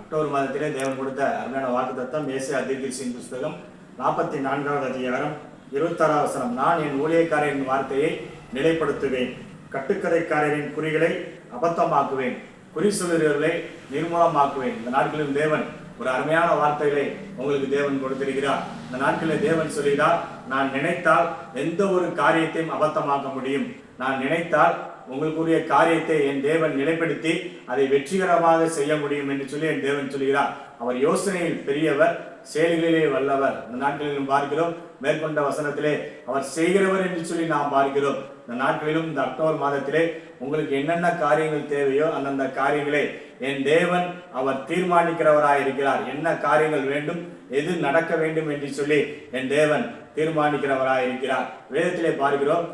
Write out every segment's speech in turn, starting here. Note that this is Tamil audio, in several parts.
அக்டோபர் மாதத்திலே தேவன் கொடுத்த அருமையான வாக்கு தத்தம் ஏசிய தீர்க்கசின் புஸ்தகம் நாற்பத்தி நான்காவது அதிகாரம் இருபத்தாறாவது வசனம். நான் என் ஊழியக்காரரின் வார்த்தையை நிலைப்படுத்துவேன் கட்டுக்கதைக்காரரின் குறிகளை அபத்தமாக்குவேன் குறி சொல்லுகிறவர்களை நிர்மூலமாக்குவேன். இந்த நாட்களில் தேவன் ஒரு அருமையான வார்த்தைகளை உங்களுக்கு தேவன் கொடுத்திருக்கிறார். இந்த நாட்களில் தேவன் சொல்கிறார் நான் நினைத்தால் எந்த ஒரு காரியத்தையும் அபத்தமாக்க முடியும். நான் நினைத்தால் உங்களுக்குரிய காரியத்தை என் தேவன் நிலைப்படுத்தி அதை வெற்றிகரமாக செய்ய முடியும் என்று சொல்லி என் தேவன் சொல்கிறார். அவர் யோசனையில் பெரியவர் செயல்களிலே வல்லவர். இந்த நாட்களிலும் பார்க்கிறோம் மேற்கொண்ட வசனத்திலே அவர் செய்கிறவர் என்று சொல்லி நாம் பார்க்கிறோம். இந்த நாட்களிலும் இந்த அக்டோபர் மாதத்திலே உங்களுக்கு என்னென்ன காரியங்கள் தேவையோ அந்தந்த காரியங்களை என் தேவன் அவர் தீர்மானிக்கிறவராக இருக்கிறார். என்ன காரியங்கள் வேண்டும் எது நடக்க வேண்டும் என்று சொல்லி என் தேவன் தீர்மானிக்கிறவராக இருக்கிறார். வேதத்திலே பார்க்கிறோம்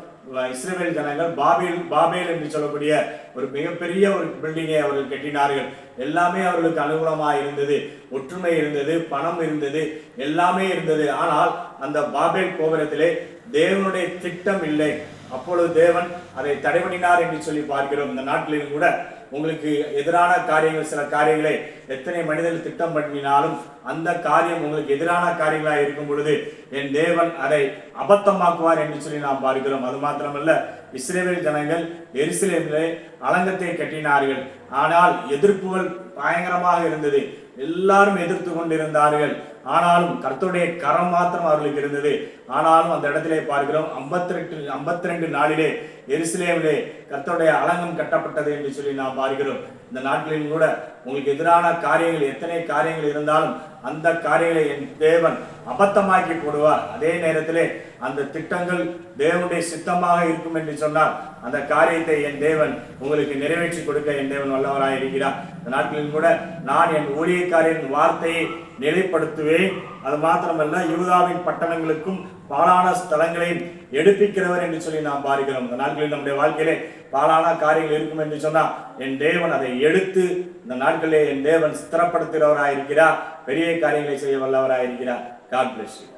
இஸ்ரேல் ஜனங்கள் பாபேல் பாபேல் என்று சொல்லக்கூடிய ஒரு மிகப்பெரிய ஒரு பில்டிங்கை அவர்கள் கட்டினார்கள். எல்லாமே அவர்களுக்கு அனுகூலமாக இருந்தது ஒற்றுமை இருந்தது பணம் இருந்தது எல்லாமே இருந்தது. ஆனால் அந்த பாபேல் கோபுரத்திலே தேவனுடைய திட்டம் இல்லை. அப்பொழுது தேவன் அதை தடைபடினார் என்று சொல்லி பார்க்கிறோம். இந்த நாட்டிலும் கூட உங்களுக்கு எதிரான காரியங்கள் சில காரியங்களை எத்தனை மனிதர்கள் திட்டம் பண்ணினாலும் அந்த காரியம் உங்களுக்கு எதிரான காரியங்களாக இருக்கும் பொழுது என் தேவன் அதை அபத்தமாக்குவார் என்று சொல்லி நாம் பார்க்கிறோம். அது மாத்திரமல்ல இஸ்ரேவேல் ஜனங்கள் எருசலேமிலே அலங்கத்தை கட்டினார்கள். ஆனால் எதிர்ப்புகள் பயங்கரமாக இருந்தது. எல்லாரும் எதிர்த்து கொண்டிருந்தார்கள். ஆனாலும் கர்த்தருடைய கரம் மாத்திரம் அவர்களுக்கு இருந்தது. ஆனாலும் அந்த இடத்திலே பார்க்கிறோம் ஐம்பத்தி ரெண்டு ஐம்பத்தி ரெண்டு நாளிலே எருசலேமிலே கர்த்தருடைய அலங்கம் கட்டப்பட்டது என்று சொல்லி நாம் பார்க்கிறோம் இந்த நாட்களிலும் கூட உங்களுக்கு எதிரான காரியங்கள் எத்தனை காரியங்கள் இருந்தாலும் அந்த காரியங்களை என் தேவன் அபத்தமாக்கி போடுவார். அதே நேரத்திலே அந்த திட்டங்கள் தேவனுடைய சித்தமாக இருக்கும் என்று சொன்னால் அந்த காரியத்தை என் தேவன் உங்களுக்கு நிறைவேற்றி கொடுக்க என் தேவன் வல்லவராக இருக்கிறார். இந்த நாட்களில் கூட நான் என் ஊழியக்காரின் வார்த்தையை நிலைப்படுத்துவேன். அது மாத்திரமல்ல யூதாவின் பட்டணங்களுக்கும் பாலான ஸ்தலங்களையும் எடுப்பிக்கிறவர் என்று சொல்லி நாம் பார்க்கிறோம் இந்த நாட்களில் நம்முடைய வாழ்க்கையிலே பாலான காரியங்கள் இருக்கும் என்று சொன்னால் என் தேவன் அதை எடுத்து இந்த நாட்களிலே என் தேவன் ஸ்திரப்படுத்துகிறவராக இருக்கிறார். பெரிய காரியங்களை செய்ய வல்லவராக இருக்கிறார் காட் பிளஸ் யூ